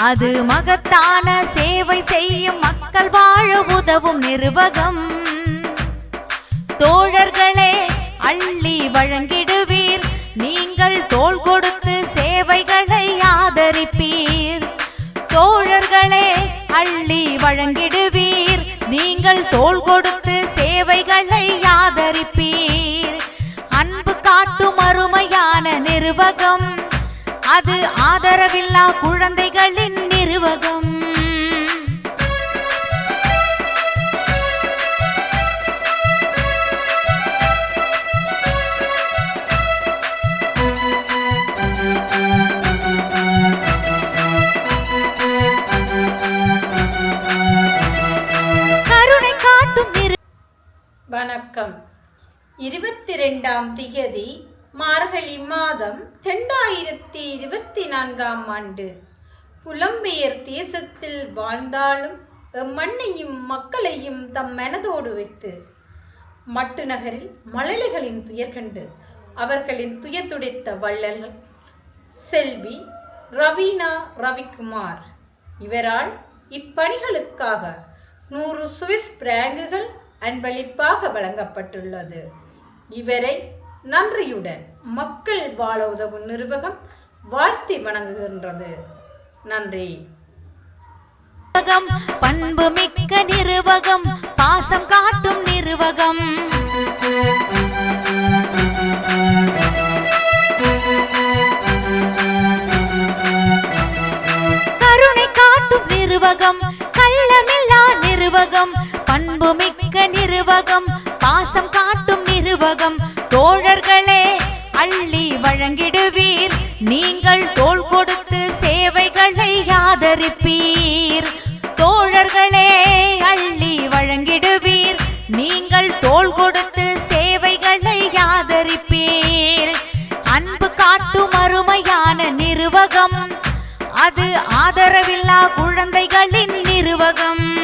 அது மகத்தான சேவை செய்யும் மக்கள் வாழ உதவும் நிர்வகம். தோழர்களே அள்ளி வழங்கிடுவீர். நீங்கள் தோள் கொடுத்து சேவைகளை ஆதரிப்பீர். தோழர்களே அள்ளி வழங்கிடுவீர். நீங்கள் தோள் கொடுத்து சேவைகளை ஆதரிப்பீர். அன்பு காட்டும் அருமையான நிர்வகம். அது ஆதரவில்லா குழந்தைகளின் நிறுவகம் கருணை காட்டும் வணக்கம். இருபத்தி ரெண்டாம் திகதி மார்கழி மாதம் ரெண்டாயிரத்தி இருபத்தி நான்காம் ஆண்டு. புலம்பெயர் தேசத்தில் வாழ்ந்தாலும் எம்மண்ணையும் மக்களையும் தம் மனதோடு வைத்து மட்டு நகரில் மழலைகளின் துயர் கண்டு அவர்களின் துயர் துடைத்த வள்ளல்கள் செல்வி ரவீனா ரவிக்குமார். இவரால் இப்பணிகளுக்காக நூறு சுவிஸ் பிராங்குகள் அன்பளிப்பாக வழங்கப்பட்டுள்ளது. இவரை நன்றியுடன் மக்கள் வாழ உதவும் நிர்வாகம் வாழ்த்தி வணங்குகின்றது. நன்றி. பண்பு மிக்க நிர்வாகம் தோழர்களே அள்ளி வழங்கிடுவீர். நீங்கள் தோல் கொடுத்து சேவைகளை ஆதரிப்பீர். தோழர்களே அள்ளி வழங்கிடுவீர். நீங்கள் தோல் கொடுத்து சேவைகளை ஆதரிப்பீர். அன்பு காட்டும் அருமையான நிர்வகம். அது ஆதரவில்லா குழந்தைகளின் நிர்வகம்.